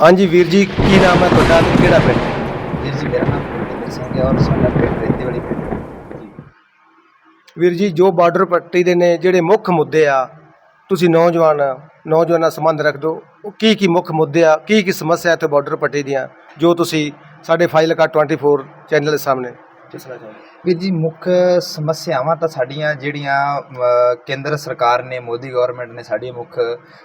ਹਾਂਜੀ ਵੀਰ ਜੀ ਕੀ ਨਾਮ ਹੈ ਤੁਹਾਡਾ ਤੇ ਕਿਹੜਾ ਪਿੰਡ? ਵੀਰ ਜੀ ਮੇਰਾ ਨਾਮ ਕੁਲਵਿੰਦਰ ਸਿੰਘ ਹੈ ਔਰ ਸਾਡਾ ਪਿੰਡ ਰੇਤੇ ਵਾਲੀ ਪਿੰਡ ਹੈ। ਵੀਰ ਜੀ ਜੋ ਬਾਰਡਰ ਪੱਟੀ ਦੇ ਨੇ ਜਿਹੜੇ ਮੁੱਖ ਮੁੱਦੇ ਆ ਤੁਸੀਂ ਨੌਜਵਾਨ ਨੌਜਵਾਨਾਂ ਸੰਬੰਧ ਰੱਖਦੇ ਹੋ ਉਹ ਕੀ ਕੀ ਮੁੱਖ ਮੁੱਦੇ ਆ ਕੀ ਕੀ ਸਮੱਸਿਆ ਇੱਥੇ ਬਾਰਡਰ ਪੱਟੀ ਦੀਆਂ ਜੋ ਤੁਸੀਂ ਸਾਡੇ ਫਾਈਲ ਕਾ 24 ਚੈਨਲ ਦੇ ਸਾਹਮਣੇ। ਦੱਸਣਾ ਚਾਹੁੰਦੇ ਵੀਰ ਜੀ ਮੁੱਖ ਸਮੱਸਿਆਵਾਂ ਤਾਂ ਸਾਡੀਆਂ ਜਿਹੜੀਆਂ ਅ, ਕੇਂਦਰ ਸਰਕਾਰ ਨੇ ਮੋਦੀ ਗਵਰਨਮੈਂਟ ਨੇ ਸਾਡੀ ਮੁੱਖ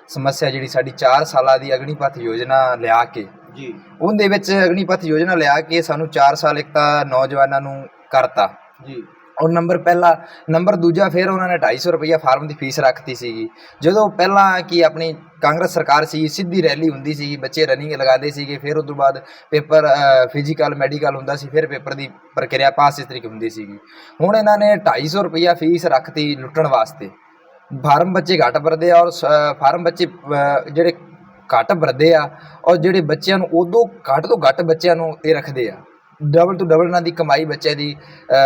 ਸਮੱਸਿਆ ਜਿਹੜੀ ਸਾਡੀ 4 ਸਾਲਾਂ ਦੀ ਅਗਨੀਪਥ ਯੋਜਨਾ ਲਿਆ ਕੇ ਜੀ। ਉਹਦੇ ਵਿੱਚ ਅਗਨੀਪਥ ਯੋਜਨਾ ਲਿਆ ਕੇ ਸਾਨੂੰ 4 ਸਾਲ ਇੱਕ ਤਾਂ ਨੌਜਵਾਨਾਂ ਨੂੰ ਕਰਤਾ। ਜੀ। ਔਰ ਨੰਬਰ ਪਹਿਲਾ, ਨੰਬਰ ਦੂਜਾ ਫਿਰ ਉਹਨਾਂ ਨੇ 250 ਰੁਪਈਆ ਫਾਰਮ ਦੀ ਫੀਸ ਰੱਖਤੀ ਸੀਗੀ। ਜਦੋਂ ਪਹਿਲਾਂ ਕੀ ਆਪਣੀ ਕਾਂਗਰਸ ਸਰਕਾਰ ਸੀ ਸਿੱਧੀ ਰੈਲੀ ਹੁੰਦੀ ਸੀ ਬੱਚੇ ਰਨਿੰਗ ਲਗਾਉਂਦੇ ਸੀਗੇ, ਫਿਰ ਉਸ ਤੋਂ ਬਾਅਦ ਪੇਪਰ ਫਿਜ਼ੀਕਲ ਮੈਡੀਕਲ ਹੁੰਦਾ ਸੀ, ਫਿਰ ਪੇਪਰ ਦੀ ਪ੍ਰਕਿਰਿਆ ਪਾਸ ਇਸ ਤਰੀਕੇ ਹੁੰਦੀ ਸੀਗੀ। ਹੁਣ ਇਹਨਾਂ ਨੇ 250 ਰੁਪਈਆ ਫੀਸ ਰੱਖਤੀ ਲੁੱਟਣ ਵਾਸਤੇ। ਫਾਰਮ ਬੱਚੇ ਘੱਟ ਭਰਦੇ ਆ ਔਰ ਸ- ਫਾਰਮ ਬੱਚੇ ਜਿਹੜੇ ਘੱਟ ਭਰਦੇ ਆ, ਔਰ ਜਿਹੜੇ ਬੱਚਿਆਂ ਨੂੰ ਉਦੋਂ ਘੱਟ ਤੋਂ ਘੱਟ ਬੱਚਿਆਂ ਨੂੰ ਇਹ ਰੱਖਦੇ ਆ। ਡਬਲ ਤੋਂ ਡਬਲ ਇਹਨਾਂ ਦੀ ਕਮਾਈ ਬੱਚਿਆਂ ਦੀ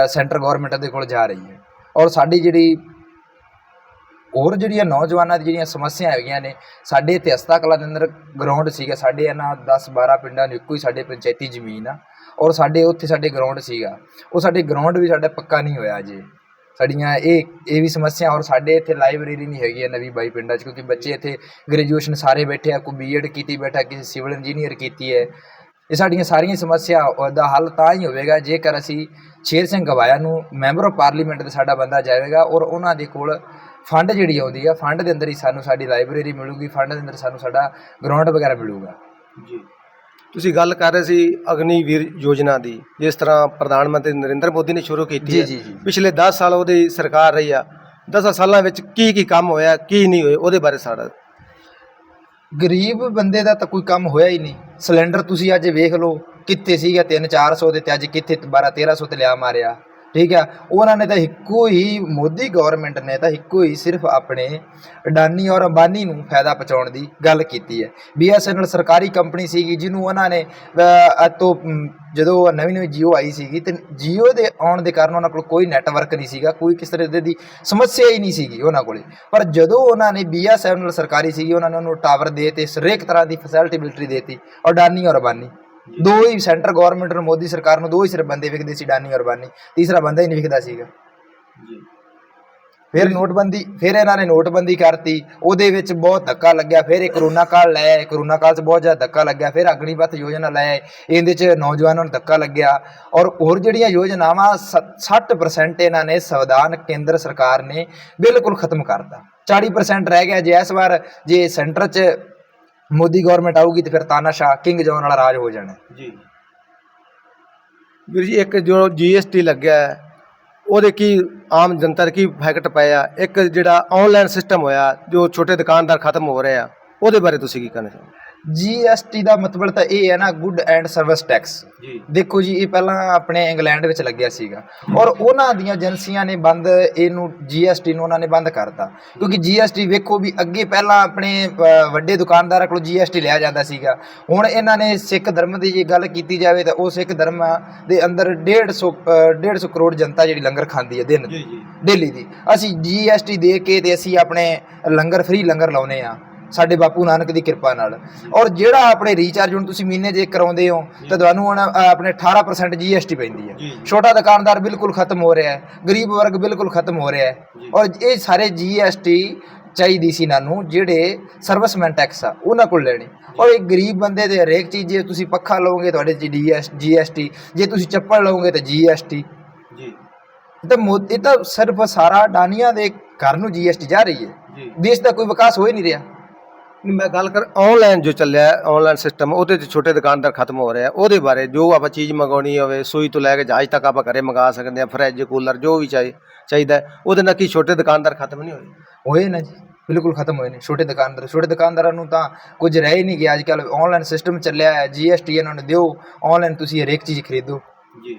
ਸੈਂਟਰ ਗਵਰਨਮੈਂਟ ਦੇ ਕੋਲ ਜਾ ਰਹੀ ਹੈ। ਔਰ ਸਾਡੀ ਜਿਹੜੀ ਹੋਰ ਜਿਹੜੀਆਂ ਨੌਜਵਾਨਾਂ ਦੀ ਜਿਹੜੀਆਂ ਸਮੱਸਿਆ ਹੈਗੀਆਂ ਨੇ, ਸਾਡੇ ਇੱਥੇ ਹਸਤਾ ਕਲਾ ਦੇ ਅੰਦਰ ਗਰਾਊਂਡ ਸੀਗਾ। ਸਾਡੇ ਇਹਨਾਂ 10 12 ਪਿੰਡਾਂ ਨੂੰ ਇੱਕੋ ਹੀ ਸਾਡੇ ਪੰਚਾਇਤੀ ਜ਼ਮੀਨ ਆ। ਔਰ ਸਾਡੇ ਉੱਥੇ ਸਾਡੇ ਗਰਾਊਂਡ ਸੀਗਾ। ਉਹ ਸਾਡੇ ਗਰਾਊਂਡ ਵੀ ਸਾਡਾ ਪੱਕਾ ਨਹੀਂ ਹੋਇਆ ਅਜੇ। ਸਾਡੀਆਂ ਇਹ ਇਹ ਵੀ ਸਮੱਸਿਆ ਔਰ ਸਾਡੇ ਇੱਥੇ ਲਾਇਬ੍ਰੇਰੀ ਨਹੀਂ ਹੈਗੀ ਹੈ ਨਵੀਂ ਬਾਈ ਪਿੰਡਾਂ 'ਚ, ਕਿਉਂਕਿ ਬੱਚੇ ਇੱਥੇ ਗ੍ਰੈਜੂਏਸ਼ਨ ਸਾਰੇ ਬੈਠੇ ਆ। ਕੋਈ ਬੀਐਡ ਕੀਤੀ ਬੈਠਾ, ਕਿਸੇ ਸਿਵਲ ਇੰਜੀਨੀਅਰ ਕੀਤੀ ਹੈ। ਇਹ ਸਾਡੀਆਂ ਸਾਰੀਆਂ ਸਮੱਸਿਆ ਦਾ ਹੱਲ ਤਾਂ ਹੀ ਹੋਵੇਗਾ ਜੇਕਰ ਅਸੀਂ ਸ਼ੇਰ ਸਿੰਘ ਗਵਾਇਆ ਨੂੰ ਮੈਂਬਰ ਆਫ ਪਾਰਲੀਮੈਂਟ ਦੇ ਸਾਡਾ ਬੰਦਾ ਜਾਵੇਗਾ ਔਰ ਉਹਨਾਂ ਦੇ ਕੋਲ ਫੰਡ ਜਿਹੜੀ ਆਉਂਦੀ ਆ ਫੰਡ ਦੇ ਅੰਦਰ ਹੀ ਸਾਨੂੰ ਸਾਡੀ ਲਾਇਬ੍ਰੇਰੀ ਮਿਲੂਗੀ ਫੰਡ ਦੇ ਅੰਦਰ ਸਾਨੂੰ ਸਾਡਾ ਗਰਾਊਂਡ ਵਗੈਰਾ ਮਿਲੂਗਾ। ਜੀ। ਤੁਸੀਂ ਗੱਲ ਕਰ ਰਹੇ ਸੀ ਅਗਨੀਵੀਰ ਯੋਜਨਾ ਦੀ ਜਿਸ ਤਰ੍ਹਾਂ ਪ੍ਰਧਾਨ ਮੰਤਰੀ ਨਰਿੰਦਰ ਮੋਦੀ ਨੇ ਸ਼ੁਰੂ ਕੀਤੀ ਹੈ। ਪਿਛਲੇ 10 ਸਾਲ ਉਹਦੀ ਸਰਕਾਰ ਰਹੀ ਆ। 10 ਸਾਲਾਂ ਵਿੱਚ ਕੀ ਕੀ ਕੰਮ ਹੋਇਆ ਕੀ ਨਹੀਂ ਹੋਏ ਉਹਦੇ ਬਾਰੇ ਸਾਰਾ। ਗਰੀਬ ਬੰਦੇ ਦਾ ਤਾਂ ਕੋਈ ਕੰਮ ਹੋਇਆ ਹੀ ਨਹੀਂ। ਸਿਲੰਡਰ ਤੁਸੀਂ ਅੱਜ ਵੇਖ ਲਓ, ਕਿੱਥੇ ਸੀਗਾ 3-400 ਦੇ ਤੇ ਅੱਜ ਕਿੱਥੇ 12-1300 ਤੇ ਲਿਆ ਮਾਰਿਆ। ਠੀਕ ਆ? ਉਹਨਾਂ ਨੇ ਤਾਂ ਇੱਕੋ ਹੀ, ਮੋਦੀ ਗਵਰਨਮੈਂਟ ਨੇ ਤਾਂ ਇੱਕੋ ਹੀ ਸਿਰਫ ਆਪਣੇ ਅਡਾਨੀ ਔਰ ਅੰਬਾਨੀ ਨੂੰ ਫਾਇਦਾ ਪਹੁੰਚਾਉਣ ਦੀ ਗੱਲ ਕੀਤੀ ਹੈ। ਬੀਐਸਐਨਐਲ ਸਰਕਾਰੀ ਕੰਪਨੀ ਸੀਗੀ, ਜਿਹਨੂੰ ਉਹਨਾਂ ਨੇ ਤੋਂ ਜਦੋਂ ਨਵੀਂ ਨਵੀਂ ਜੀਓ ਆਈ ਸੀਗੀ, ਤੇ ਜੀਓ ਦੇ ਆਉਣ ਦੇ ਕਾਰਨ ਉਹਨਾਂ ਕੋਲ ਕੋਈ ਨੈਟਵਰਕ ਨਹੀਂ ਸੀਗਾ, ਕੋਈ ਕਿਸ ਤਰ੍ਹਾਂ ਦੀ ਸਮੱਸਿਆ ਹੀ ਨਹੀਂ ਸੀਗੀ ਉਹਨਾਂ ਕੋਲੇ। ਪਰ ਜਦੋਂ ਉਹਨਾਂ ਨੇ ਬੀਐਸਐਨਐਲ ਸਰਕਾਰੀ ਸੀਗੀ, ਉਹਨਾਂ ਨੇ ਉਹਨੂੰ ਟਾਵਰ ਦੇ ਤੇ ਹਰੇਕ ਤਰ੍ਹਾਂ ਦੀ ਫੈਸਿਲਿਟੀ ਮਿਲਟਰੀ ਦੇਤੀ, ਅਡਾਨੀ ਔਰ ਅੰਬਾਨੀ। ਦੋ ਹੀ ਸੈਂਟਰ ਗਵਰਨਮੈਂਟ ਨੂੰ ਮੋਦੀ ਸਰਕਾਰ ਨੂੰ ਦੋ ਹੀ ਸਿਰਫ ਬੰਦੇ ਵਿਕਦੇ ਸੀ ਡਾਨੀ ਔਰ ਬਾਨੀ। ਤੀਸਰਾ ਬੰਦਾ ਹੀ ਨਹੀਂ ਵਿਕਦਾ ਸੀਗਾ। ਜੀ। ਫਿਰ ਨੋਟਬੰਦੀ ਫਿਰ ਇਹਨਾਂ ਨੇ ਨੋਟਬੰਦੀ ਕਰਤੀ। ਉਹਦੇ ਵਿੱਚ ਬਹੁਤ ਧੱਕਾ ਲੱਗਿਆ। ਫਿਰ ਇਹ ਕਰੋਨਾ ਕਾਲ ਲੈ ਆਏ। ਕਰੋਨਾ ਕਾਲ 'ਚ ਬਹੁਤ ਜ਼ਿਆਦਾ ਧੱਕਾ ਲੱਗਿਆ। ਫਿਰ ਅਗਨੀਪਥ ਯੋਜਨਾ ਲੈ ਆਏ। ਇਹਦੇ 'ਚ ਨੌਜਵਾਨਾਂ ਨੂੰ ਧੱਕਾ ਲੱਗਿਆ। ਔਰ ਹੋਰ ਜਿਹੜੀਆਂ ਯੋਜਨਾਵਾਂ ਸ- 60% ਇਹਨਾਂ ਨੇ ਸੰਵਿਧਾਨ ਕੇਂਦਰ ਸਰਕਾਰ ਨੇ ਬਿਲਕੁਲ ਖਤਮ ਕਰਤਾ। 40% ਰਹਿ ਗਿਆ। ਜੇ ਇਸ ਵਾਰ ਜੇ ਸੈਂਟਰ 'ਚ ਮੋਦੀ ਗਵਰਨਮੈਂਟ ਆਊਗੀ ਤੇ ਫਿਰ ਤਾਨਾਸ਼ਾਹ ਕਿੰਗ ਜੌਨ ਵਾਲਾ ਰਾਜ ਹੋ ਜਾਣਾ। ਜੀ। ਵੀਰ ਜੀ ਇੱਕ ਜੋ ਜੀਐਸਟੀ ਲੱਗਿਆ ਹੈ, ਉਹਦੇ ਕੀ ਆਮ ਜਨਤਾ ਦੇ ਕੀ ਇਫੈਕਟ ਪਿਆ ਇੱਕ ਜਿਹੜਾ ਆਨਲਾਈਨ ਸਿਸਟਮ ਹੋਇਆ ਜੋ ਛੋਟੇ ਦੁਕਾਨਦਾਰ ਖਤਮ ਹੋ ਰਹੇ ਆ ਉਹਦੇ ਬਾਰੇ ਤੁਸੀਂ ਕੀ ਕਹਿਣਾ ਚਾਹੁੰਦੇ ਜੀਐਸਟੀ ਦਾ ਮਤਲਬ ਤਾਂ ਇਹ ਹੈ ਨਾ ਗੁੱਡ ਐਂਡ ਸਰਵਿਸ ਟੈਕਸ ਜੀ। ਦੇਖੋ ਜੀ ਇਹ ਪਹਿਲਾਂ ਆਪਣੇ ਇੰਗਲੈਂਡ ਵਿੱਚ ਲੱਗਿਆ ਸੀਗਾ। ਔਰ ਉਹਨਾਂ ਦੀਆਂ ਏਜੰਸੀਆਂ ਨੇ ਬੰਦ ਇਹਨੂੰ ਜੀਐਸਟੀ ਨੂੰ ਉਹਨਾਂ ਨੇ ਬੰਦ ਕਰਤਾ। ਕਿਉਂਕਿ ਜੀਐਸਟੀ ਵੇਖੋ ਵੀ ਅੱਗੇ ਪਹਿਲਾਂ ਆਪਣੇ ਅ, ਵੱਡੇ ਦੁਕਾਨਦਾਰਾਂ ਕੋਲੋਂ ਜੀਐਸਟੀ ਲਿਆ ਜਾਂਦਾ ਸੀਗਾ। ਹੁਣ ਇਹਨਾਂ ਨੇ ਸਿੱਖ ਧਰਮ ਦੀ ਜੇ ਗੱਲ ਕੀਤੀ ਜਾਵੇ ਤਾਂ ਉਹ ਸਿੱਖ ਧਰਮ ਦੇ ਅੰਦਰ 150 ਅ, 150 ਕਰੋੜ ਜਨਤਾ ਜਿਹੜੀ ਲੰਗਰ ਖਾਂਦੀ ਹੈ ਦਿਨ ਦੀ ਜੀ। ਦਿੱਲੀ ਦੀ। ਅਸੀਂ ਜੀਐਸਟੀ ਦੇ ਕੇ ਤੇ ਅਸੀਂ ਆਪਣੇ ਲੰਗਰ ਫ੍ਰੀ ਲੰਗਰ ਲਾਉਨੇ ਆ ਸਾਡੇ ਬਾਪੂ ਨਾਨਕ ਦੀ ਕਿਰਪਾ ਨਾਲ। ਔਰ ਜਿਹੜਾ ਆਪਣੇ ਰੀਚਾਰਜ ਹੁਣ ਤੁਸੀਂ ਮਹੀਨੇ ਦੇ ਕਰਾਉਂਦੇ ਹੋ ਤਾਂ ਤੁਹਾਨੂੰ ਹੁਣ ਆਪਣੇ 18% ਜੀਐਸਟੀ ਪੈਂਦੀ ਹੈ ਜੀ। ਛੋਟਾ ਦੁਕਾਨਦਾਰ ਬਿਲਕੁਲ ਖਤਮ ਹੋ ਰਿਹਾ ਹੈ। ਗਰੀਬ ਵਰਗ ਬਿਲਕੁਲ ਖਤਮ ਹੋ ਰਿਹਾ ਹੈ। ਔਰ ਇਹ ਸਾਰੇ ਜੀਐਸਟੀ ਚਾਹੀਦੀ ਸੀ ਇਹਨਾਂ ਨੂੰ ਜਿਹੜੇ ਸਰਵਿਸਮੈਨ ਟੈਕਸ ਆ ਉਹਨਾਂ ਕੋਲ ਲੈਣੇ। ਔਰ ਇੱਕ ਗਰੀਬ ਬੰਦੇ ਦੇ ਹਰੇਕ ਚੀਜ਼ ਜੇ ਤੁਸੀਂ ਪੱਖਾ ਲਓਗੇ ਤੁਹਾਡੇ ਚ ਜੀਐਸਟੀ ਜੇ ਤੁਸੀਂ ਚੱਪਲ ਲਓਗੇ ਤਾਂ ਜੀਐਸਟੀ ਜੀ। ਤਾਂ ਇਹ ਤਾਂ ਸਿਰਫ ਸਾਰਾ ਡਾਨੀਆਂ ਦੇ ਘਰ ਨੂੰ ਜੀਐਸਟੀ ਜਾ ਰਹੀ ਹੈ। ਜੀ। ਦੇਸ਼ ਦਾ ਕੋਈ ਵਿਕਾਸ ਹੋ ਹੀ ਨਹੀਂ ਰਿਹਾ। ਮੈਂ ਗੱਲ ਕਰ ਆਨਲਾਈਨ ਜੋ ਚੱਲਿਆ ਆਨਲਾਈਨ ਸਿਸਟਮ ਉਹਦੇ 'ਚ ਛੋਟੇ ਦੁਕਾਨਦਾਰ ਖਤਮ ਹੋ ਰਹੇ ਉਹਦੇ ਬਾਰੇ ਜੋ ਆਪਾਂ ਚੀਜ਼ ਮੰਗਾਉਣੀ ਹੋਵੇ ਸੂਈ ਤੋਂ ਲੈ ਕੇ ਜਹਾਜ਼ ਤੱਕ ਆਪਾਂ ਘਰੇ ਮੰਗਾ ਸਕਦੇ ਆ ਫਰਿੱਜ ਕੂਲਰ ਜੋ ਵੀ ਚਾਹੀ ਚਾਹੀਦਾ ਉਹਦੇ ਨਾਲ ਕੀ ਛੋਟੇ ਦੁਕਾਨਦਾਰ ਖਤਮ ਨਹੀਂ ਹੋਏ? ਹੋਏ ਨਾ ਜੀ ਬਿਲਕੁਲ ਖਤਮ ਹੋਏ ਨੇ ਛੋਟੇ ਦੁਕਾਨਦਾਰ। ਛੋਟੇ ਦੁਕਾਨਦਾਰਾਂ ਨੂੰ ਤਾਂ ਕੁਝ ਰਹਿ ਹੀ ਨਹੀਂ ਗਿਆ। ਅੱਜ ਕੱਲ ਆਨਲਾਈਨ ਸਿਸਟਮ ਚੱਲਿਆ ਹੈ ਜੀਐਸਟੀ ਇਹਨਾਂ ਨੂੰ ਦਿਓ ਆਨਲਾਈਨ ਤੁਸੀਂ ਹਰੇਕ ਚੀਜ਼ ਖਰੀਦੋ। ਜੀ।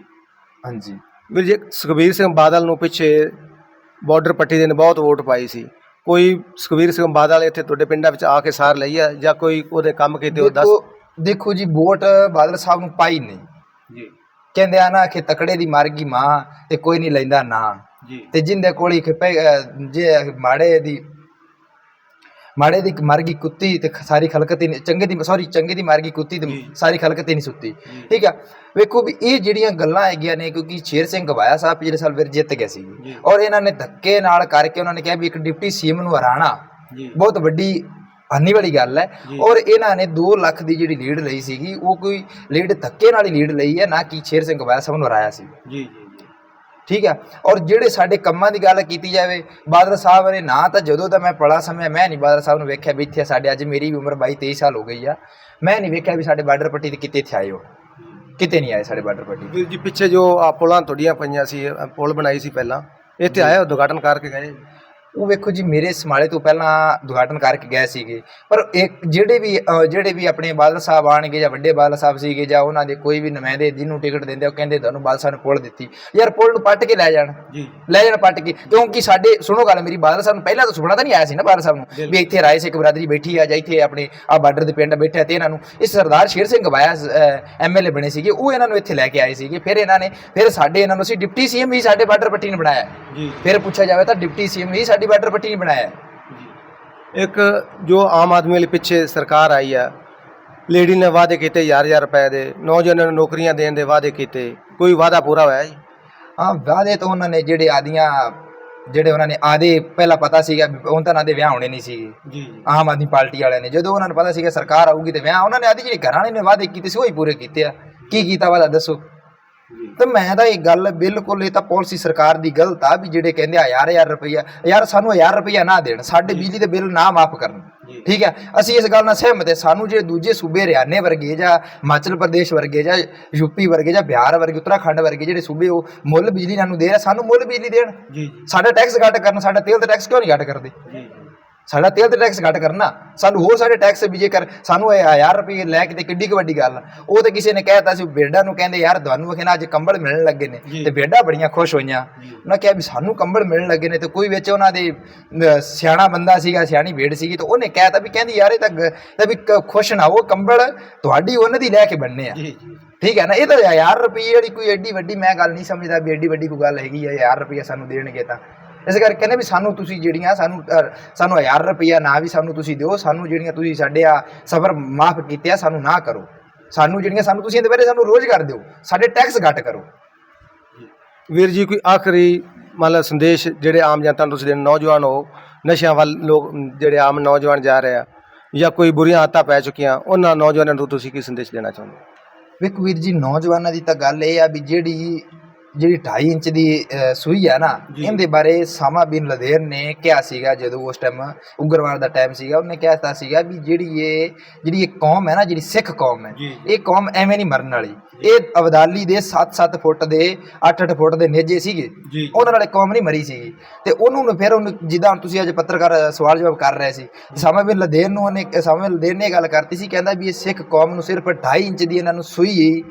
ਹਾਂਜੀ। ਵੀਰ ਜੀ ਸੁਖਬੀਰ ਸਿੰਘ ਬਾਦਲ ਨੂੰ ਪਿੱਛੇ ਬਾਰਡਰ ਪੱਟੀ ਦੇ ਨੇ ਬਹੁਤ ਵੋਟ ਪਾਈ ਸੀ। ਕੋਈ ਸੁਖਬੀਰ ਸਿੰਘ ਬਾਦਲ ਇੱਥੇ ਤੁਹਾਡੇ ਪਿੰਡਾਂ ਵਿੱਚ ਆ ਕੇ ਸਾਰ ਲਈ ਆ ਜਾਂ ਕੋਈ ਉਹਦੇ ਕੰਮ ਕੀਤੇ ਉਹ ਦੱਸ ਦੇਖੋ ਦੇਖੋ ਜੀ ਵੋਟ ਬਾਦਲ ਸਾਹਿਬ ਨੂੰ ਪਾਈ ਨਹੀਂ। ਜੀ। ਕਹਿੰਦੇ ਆ ਨਾ ਕਿ ਤਕੜੇ ਦੀ ਮਰ ਗਈ ਮਾਂ ਤੇ ਕੋਈ ਨਹੀਂ ਲੈਂਦਾ ਨਾ। ਜੀ। ਤੇ ਜਿੰਦੇ ਕੋਲ ਹੀ ਅਹ, ਜੇ ਮਾੜੇ ਦੀ ਮਾੜੇ ਦੀ ਮਰ ਗਈ ਕੁੱਤੀ ਤੇ ਸਾਰੀ ਖਲਕਤ ਹੀ ਚੰਗੇ ਦੀ ਸੌਰੀ ਚੰਗੇ ਦੀ ਮਰ ਗਈ ਕੁੱਤੀ ਤੇ। ਸਾਰੀ ਖਲਕਤ ਹੀ ਨਹੀਂ ਸੁੱਤੀ। ਠੀਕ ਆ? ਵੇਖੋ ਵੀ ਇਹ ਜਿਹੜੀਆਂ ਗੱਲਾਂ ਹੈਗੀਆਂ ਨੇ ਕਿਉਂਕਿ ਸ਼ੇਰ ਸਿੰਘ ਗਵਾਇਆ ਸਾਹਿਬ ਪਿਛਲੇ ਸਾਲ ਫਿਰ ਜਿੱਤ ਗਏ ਸੀ। ਔਰ ਇਹਨਾਂ ਨੇ ਧੱਕੇ ਨਾਲ ਕਰਕੇ ਉਹਨਾਂ ਨੇ ਕਿਹਾ ਵੀ ਇੱਕ ਡਿਪਟੀ ਸੀਐਮ ਨੂੰ ਹਰਾਣਾ ਬਹੁਤ ਵੱਡੀ ਹਾਨੀ ਵਾਲੀ ਗੱਲ ਹੈ। ਔਰ ਇਹਨਾਂ ਨੇ 2 ਲੱਖ ਦੀ ਜਿਹੜੀ ਲੀਡ ਲਈ ਸੀਗੀ ਉਹ ਕੋਈ ਲੀਡ ਧੱਕੇ ਨਾਲ ਹੀ ਲੀਡ ਲਈ ਹੈ ਨਾ ਕਿ ਸ਼ੇਰ ਸਿੰਘ ਗਵਾਇਆ ਸਾਹਿਬ ਨੂੰ ਹਰਾਇਆ ਸੀ। ਜੀ ਜੀ। ਠੀਕ ਹੈ? ਔਰ ਜਿਹੜੇ ਸਾਡੇ ਕੰਮਾਂ ਦੀ ਗੱਲ ਕੀਤੀ ਜਾਵੇ ਬਾਦਲ ਸਾਹਿਬ ਨੇ ਨਾ ਤਾਂ ਜਦੋਂ ਦਾ ਮੈਂ ਪੜਾ ਸਮਿਆ ਮੈਂ ਨਹੀਂ ਬਾਦਲ ਸਾਹਿਬ ਨੂੰ ਵੇਖਿਆ ਵੀ ਇੱਥੇ ਸਾਡੇ ਅੱਜ ਮੇਰੀ ਵੀ ਉਮਰ 22 23 ਸਾਲ ਹੋ ਗਈ ਆ। ਮੈਂ ਨਹੀਂ ਵੇਖਿਆ ਵੀ ਸਾਡੇ ਬਾਰਡਰ ਪੱਟੀ ਤੇ ਕਿਤੇ ਇੱਥੇ ਆਏ ਹੋ। ਕਿਤੇ ਨਹੀਂ ਆਏ ਸਾਡੇ ਬਾਰਡਰ ਪੱਟੀ ਤੇ। ਵੀਰ ਜੀ ਪਿੱਛੇ ਜੋ ਆ ਪੁਲਾਂ ਤੁਹਾਡੀਆਂ ਪਈਆਂ ਸੀ ਪੁਲ ਬਣਾਈ ਸੀ ਪਹਿਲਾਂ ਇੱਥੇ ਆਇਆ ਉਦਘਾਟਨ ਕਰਕੇ ਗਏ? ਉਹ ਵੇਖੋ ਜੀ ਮੇਰੇ ਸਮਾਲੇ ਤੋਂ ਪਹਿਲਾਂ ਉਦਘਾਟਨ ਕਰਕੇ ਗਏ ਸੀਗੇ। ਪਰ ਇੱਕ ਜਿਹੜੇ ਵੀ ਜਿਹੜੇ ਵੀ ਆਪਣੇ ਬਾਦਲ ਸਾਹਿਬ ਆਣਗੇ ਜਾਂ ਵੱਡੇ ਬਾਦਲ ਸਾਹਿਬ ਸੀਗੇ ਜਾਂ ਉਹਨਾਂ ਦੇ ਕੋਈ ਵੀ ਨੁਮਾਇੰਦੇ ਜਿਹਨੂੰ ਟਿਕਟ ਦਿੰਦੇ ਉਹ ਕਹਿੰਦੇ ਤੁਹਾਨੂੰ ਬਾਦਲ ਸਾਹਿਬ ਨੇ ਪੁੱਲ ਦਿੱਤੀ। ਯਾਰ ਪੁੱਲ ਨੂੰ ਪੱਟ ਕੇ ਲੈ ਜਾਣ। ਜੀ। ਲੈ ਜਾਣ ਪੱਟ ਕੇ। ਕਿਉਂਕਿ ਸਾਡੇ ਸੁਣੋ ਗੱਲ ਮੇਰੀ ਬਾਦਲ ਸਾਹਿਬ ਨੂੰ ਪਹਿਲਾਂ ਤਾਂ ਸੁਪਨਾ ਤਾਂ ਨਹੀਂ ਆਇਆ ਸੀ ਨਾ ਬਾਦਲ ਸਾਹਿਬ ਨੂੰ ਵੀ ਇੱਥੇ ਰਾਏ ਸਿੱਖ ਬਰਾਦਰੀ ਬੈਠੀ ਆ ਜਾਂ ਇੱਥੇ ਆਪਣੇ ਆ ਬਾਰਡਰ ਦੇ ਪਿੰਡ ਬੈਠੇ ਤੇ ਇਹਨਾਂ ਨੂੰ ਇਹ ਸਰਦਾਰ ਸ਼ੇਰ ਸਿੰਘ ਗਵਾਇਆ ਐਮਐਲਏ ਬਣੇ ਸੀਗੇ ਉਹ ਇਹਨਾਂ ਨੂੰ ਇੱਥੇ ਲੈ ਕੇ ਆਏ ਸੀਗੇ। ਫਿਰ ਇਹਨਾਂ ਨੇ ਫਿਰ ਸਾਡੇ ਇਹਨਾਂ ਨੂੰ ਅਸੀਂ ਡਿਪਟੀ ਸੀਐਮ ਹੀ ਸਾਡੇ ਬਾਰਡਰ ਪੱਟੀ ਨੇ ਬਣਾਇਆ। ਜੀ। ਫਿਰ ਪੁੱਛਿਆ ਜਾਵੇ ਤਾਂ ਡਿਪਟੀ ਸੀਐਮ ਹੀ ਸਾਡੀ ਬਾਰਡਰ ਪੱਟੀ ਨੇ ਬਣਾਇਆ ਇੱਕ ਜੋ ਆਮ ਆਦਮੀ ਵਾਲੀ ਪਿੱਛੇ ਸਰਕਾਰ ਆਈ ਆ ਲੇਡੀ ਨੇ ਵਾਅਦੇ ਕੀਤੇ ਹਜ਼ਾਰ ਹਜ਼ਾਰ ਰੁਪਏ ਦੇ ਨੌਜਵਾਨਾਂ ਨੂੰ ਨੌਕਰੀਆਂ ਦੇਣ ਦੇ ਵਾਅਦੇ ਕੀਤੇ ਕੋਈ ਵਾਅਦਾ ਪੂਰਾ ਹੋਇਆ ਜੀ? ਹਾਂ ਵਾਅਦੇ ਤਾਂ ਉਹਨਾਂ ਨੇ ਜਿਹੜੇ ਆਦੀਆਂ ਜਿਹੜੇ ਉਹਨਾਂ ਨੇ ਆਦੇ ਪਹਿਲਾਂ ਪਤਾ ਸੀਗਾ ਵੀ ਉਹਨਾਂ ਤਾਂ ਦੇ ਵਿਆਹ ਹੋਣੇ ਨਹੀਂ ਸੀਗੇ। ਜੀ ਆਮ ਆਦਮੀ ਪਾਰਟੀ ਵਾਲਿਆਂ ਨੇ ਜਦੋਂ ਉਹਨਾਂ ਨੂੰ ਪਤਾ ਸੀਗਾ ਸਰਕਾਰ ਆਊਗੀ ਤੇ ਵਿਆਹ ਉਹਨਾਂ ਨੇ ਆਦੀ ਜਿਹੜੀ ਘਰਾਂ ਵਾਲੇ ਨੇ ਵਾਅਦੇ ਕੀਤੇ ਸੀ ਉਹ ਹੀ ਪੂਰੇ ਕੀਤੇ ਆ। ਕੀ ਕੀਤਾ ਵਾਦਾ ਦੱਸੋ? ਤੇ ਮੈਂ ਤਾਂ ਇਹ ਗੱਲ ਬਿਲਕੁਲ ਇਹ ਤਾਂ ਪਾਲਿਸੀ ਸਰਕਾਰ ਦੀ ਗਲਤ ਆ ਵੀ ਜਿਹੜੇ ਕਹਿੰਦੇ ਆ ਹਜ਼ਾਰ ਹਜ਼ਾਰ ਰੁਪਈਆ ਯਾਰ ਸਾਨੂੰ ਹਜ਼ਾਰ ਰੁਪਈਆ ਨਾ ਦੇਣ ਸਾਡੇ ਬਿਜਲੀ ਦੇ ਬਿੱਲ ਨਾ ਮਾਫ ਕਰਨ। ਠੀਕ ਹੈ ਅਸੀਂ ਇਸ ਗੱਲ ਨਾਲ ਸਹਿਮਤ ਹੈ ਸਾਨੂੰ ਜਿਹੜੇ ਦੂਜੇ ਸੂਬੇ ਹਰਿਆਣੇ ਵਰਗੇ ਜਾਂ ਹਿਮਾਚਲ ਪ੍ਰਦੇਸ਼ ਵਰਗੇ ਜਾਂ ਯੂਪੀ ਵਰਗੇ ਜਾਂ ਬਿਹਾਰ ਵਰਗੇ ਉੱਤਰਾਖੰਡ ਵਰਗੇ ਜਿਹੜੇ ਸੂਬੇ ਉਹ ਮੁੱਲ ਬਿਜਲੀ ਸਾਨੂੰ ਦੇ ਰਹੇ ਸਾਨੂੰ ਮੁੱਲ ਬਿਜਲੀ ਦੇਣ। ਜੀ ਸਾਡਾ ਟੈਕਸ ਘੱਟ ਕਰਨ ਸਾਡਾ ਤੇਲ ਤੇ ਟੈਕਸ ਕਿਉਂ ਨਹੀਂ ਘੱਟ ਕਰਦੇ? ਜੀ। ਸਾਡਾ ਤੇਲ ਤੇ ਟੈਕਸ ਘੱਟ ਕਰਨਾ। ਸਾਨੂੰ ਹੋਰ ਸਾਰੇ ਟੈਕਸ ਵੀ ਜੇ ਕਰ ਸਾਨੂੰ ਇਹ 1000 ਰੁਪਏ ਲੈ ਕੇ ਤੇ ਕਿੱਡੀ ਕੁ ਵੱਡੀ ਗੱਲ ਆ। ਉਹ ਤੇ ਕਿਸੇ ਨੇ ਕਹਿਤਾ ਸੀ ਬੇੜਾ ਨੂੰ ਕਹਿੰਦੇ ਯਾਰ ਤੁਹਾਨੂੰ ਵਖੇ ਨਾ ਅੱਜ ਕੰਬਲ ਮਿਲਣ ਲੱਗੇ ਨੇ। ਤੇ ਬੇੜਾ ਬੜੀਆਂ ਖੁਸ਼ ਹੋਈਆਂ। ਉਹਨਾਂ ਕਿਹਾ ਵੀ ਸਾਨੂੰ ਕੰਬਲ ਮਿਲਣ ਲੱਗੇ ਨੇ ਤੇ ਕੋਈ ਵਿੱਚ ਉਹਨਾਂ ਦੇ ਅਹ, ਸਿਆਣਾ ਬੰਦਾ ਸੀਗਾ ਸਿਆਣੀ ਬੇੜ ਸੀਗੀ ਤੇ ਉਹਨੇ ਕਹਿਤਾ ਵੀ ਕਹਿੰਦੀ ਯਾਰ ਇਹ ਤਾਂ ਗ- ਤਾਂ ਵੀ ਕ- ਖੁਸ਼ ਨਾ ਉਹ ਕੰਬਲ ਤੁਹਾਡੀ ਉਹਨਾਂ ਦੀ ਲੈ ਕੇ ਬੰਨੇ ਆ। ਜੀ। ਜੀ ਠੀਕ ਹੈ ਨਾ? ਇਹ ਤਾਂ 1000 ਰੁਪਏ ਜਿਹੜੀ ਕੋਈ ਐਡੀ ਵੱਡੀ ਮੈਂ ਗੱਲ ਨਹੀਂ ਸਮਝਦਾ ਵੀ ਐਡੀ ਵੱਡੀ ਕੋਈ ਗੱਲ ਹੈਗੀ ਆ 1000 ਰੁਪਏ ਸਾਨੂੰ ਦੇਣਗੇ ਤਾਂ। ਇਸ ਕਰਕੇ ਕਹਿੰਦੇ ਵੀ ਸਾਨੂੰ ਤੁਸੀਂ ਜਿਹੜੀਆਂ ਸਾਨੂੰ ਸਾਨੂੰ 1000 ਰੁਪਏ ਨਾ ਵੀ ਸਾਨੂੰ ਤੁਸੀਂ ਦਿਓ ਸਾਨੂੰ ਜਿਹੜੀਆਂ ਤੁਸੀਂ ਸਾਡੇ ਆ ਸਬਰ ਮਾਫ ਕੀਤੇ ਆ ਸਾਨੂੰ ਨਾ ਕਰੋ। ਸਾਨੂੰ ਜਿਹੜੀਆਂ ਸਾਨੂੰ ਤੁਸੀਂ ਇਹਦੇ ਬਾਰੇ ਸਾਨੂੰ ਰੋਜ਼ਗਾਰ ਦਿਓ ਸਾਡੇ ਟੈਕਸ ਘੱਟ ਕਰੋ। ਵੀਰ ਜੀ ਕੋਈ ਆਖਰੀ ਮਤਲਬ ਸੰਦੇਸ਼ ਜਿਹੜੇ ਆਮ ਜਨਤਾ ਨੂੰ ਤੁਸੀਂ ਦੇਣ ਨੌਜਵਾਨ ਹੋ ਨਸ਼ਿਆਂ ਵੱਲ ਲੋਕ ਜਿਹੜੇ ਆਮ ਨੌਜਵਾਨ ਜਾ ਰਹੇ ਆ ਜਾਂ ਕੋਈ ਬੁਰੀਆਂ ਆਦਤਾਂ ਪੈ ਚੁੱਕੀਆਂ ਉਹਨਾਂ ਨੌਜਵਾਨਾਂ ਨੂੰ ਤੁਸੀਂ ਕੀ ਸੰਦੇਸ਼ ਦੇਣਾ ਚਾਹੁੰਦੇ ਹੋ? ਵੇਖੋ ਵੀਰ ਜੀ ਨੌਜਵਾਨਾਂ ਦੀ ਤਾਂ ਗੱਲ ਇਹ ਆ ਵੀ ਜਿਹੜੀ ਜਿਹੜੀ 2.5 ਇੰਚ ਦੀ ਸੂਈ ਆ ਨਾ। ਇਹਦੇ ਬਾਰੇ ਸਾਮਾ ਬਿਨ ਲਦੇਰ ਨੇ ਕਿਹਾ ਸੀਗਾ ਜਦੋਂ ਉਸ ਟਾਈਮ ਉਗਰਵਾਰ ਦਾ ਟਾਈਮ ਸੀਗਾ ਉਹਨੇ ਕਹਿਤਾ ਸੀਗਾ ਵੀ ਜਿਹੜੀ ਇਹ ਜਿਹੜੀ ਇਹ ਕੌਮ ਹੈ ਨਾ ਜਿਹੜੀ ਸਿੱਖ ਕੌਮ ਹੈ। ਇਹ ਕੌਮ ਐਵੇਂ ਨਹੀਂ ਮਰਨ ਵਾਲੀ। ਇਹ ਅਬਦਾਲੀ ਦੇ 7-7 ਫੁੱਟ ਦੇ 8-8 ਫੁੱਟ ਦੇ ਨੇਜੇ ਸੀਗੇ। ਉਹਨਾਂ ਨਾਲ ਕੌਮ ਨਹੀਂ ਮਰੀ ਸੀਗੀ। ਤੇ ਉਹਨੂੰ ਫਿਰ ਉਹਨੂੰ ਜਿੱਦਾਂ ਤੁਸੀਂ ਅੱਜ ਪੱਤਰਕਾਰ ਸਵਾਲ ਜਵਾਬ ਕਰ ਰਹੇ ਸੀ ਸਾਮਾ ਬਿਨ ਲਦੇਰ ਨੂੰ ਉਹਨੇ ਸਾਮਾ ਬਿਨ ਲਦੇਰ ਨੇ ਗੱਲ ਕਰਤੀ ਸੀ ਕਹਿੰਦਾ ਵੀ ਇਹ ਸਿੱਖ ਕੌਮ ਨੂੰ ਸਿਰਫ 2.5 ਇੰਚ ਦੀ ਇਹਨਾਂ ਨੂੰ ਸੂਈ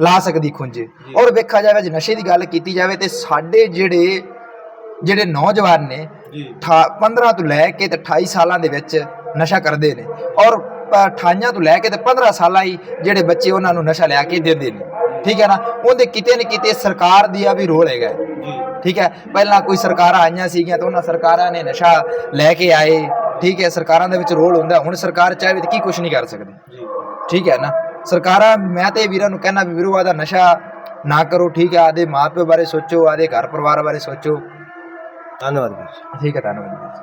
ਲਾ ਸਕਦੀ ਖੁੰਝ। ਔਰ ਵੇਖਿਆ ਜਾਵੇ ਜੇ ਨਸ਼ੇ ਦੀ ਗੱਲ ਕੀਤੀ ਜਾਵੇ ਤੇ ਸਾਡੇ ਜਿਹੜੇ ਜਿਹੜੇ ਨੌਜਵਾਨ ਨੇ ਜੀ। ਠਾ- 15 ਤੋਂ ਲੈ ਕੇ ਤੇ 28 ਸਾਲਾਂ ਦੇ ਵਿੱਚ ਨਸ਼ਾ ਕਰਦੇ ਨੇ। ਔਰ ਪ- 28 ਤੋਂ ਲੈ ਕੇ ਤੇ 15 ਸਾਲਾਂ ਹੀ ਜਿਹੜੇ ਬੱਚੇ ਉਹਨਾਂ ਨੂੰ ਨਸ਼ਾ ਲਿਆ ਕੇ ਦਿੰਦੇ ਨੇ। ਠੀਕ ਹੈ ਨਾ? ਉਹਦੇ ਕਿਤੇ ਨਾ ਕਿਤੇ ਸਰਕਾਰ ਦੀ ਆ ਵੀ ਰੋਲ ਹੈਗਾ ਜੀ। ਠੀਕ ਹੈ? ਪਹਿਲਾਂ ਕੋਈ ਸਰਕਾਰਾਂ ਆਈਆਂ ਸੀਗੀਆਂ ਤਾਂ ਉਹਨਾਂ ਸਰਕਾਰਾਂ ਨੇ ਨਸ਼ਾ ਲੈ ਕੇ ਆਏ। ਠੀਕ ਹੈ? ਸਰਕਾਰਾਂ ਦੇ ਵਿੱਚ ਰੋਲ ਹੁੰਦਾ। ਹੁਣ ਸਰਕਾਰ ਚਾਹੇ ਤਾਂ ਕੀ ਕੁਝ ਨਹੀਂ ਕਰ ਸਕਦੀ। ਠੀਕ ਹੈ ਨਾ? ਸਰਕਾਰਾਂ ਮੈਂ ਤੇ ਵੀਰਾਂ ਨੂੰ ਕਹਿਣਾ ਵੀ ਵੀਰੋ ਆਦਾ ਨਸ਼ਾ ਨਾ ਕਰੋ ਠੀਕ ਹੈ ਆਦੇ ਮਾਪਿਓ ਬਾਰੇ ਸੋਚੋ ਆਦੇ ਘਰ ਪਰਿਵਾਰ ਬਾਰੇ ਸੋਚੋ। ਧੰਨਵਾਦ ਜੀ। ਠੀਕ ਹੈ ਧੰਨਵਾਦ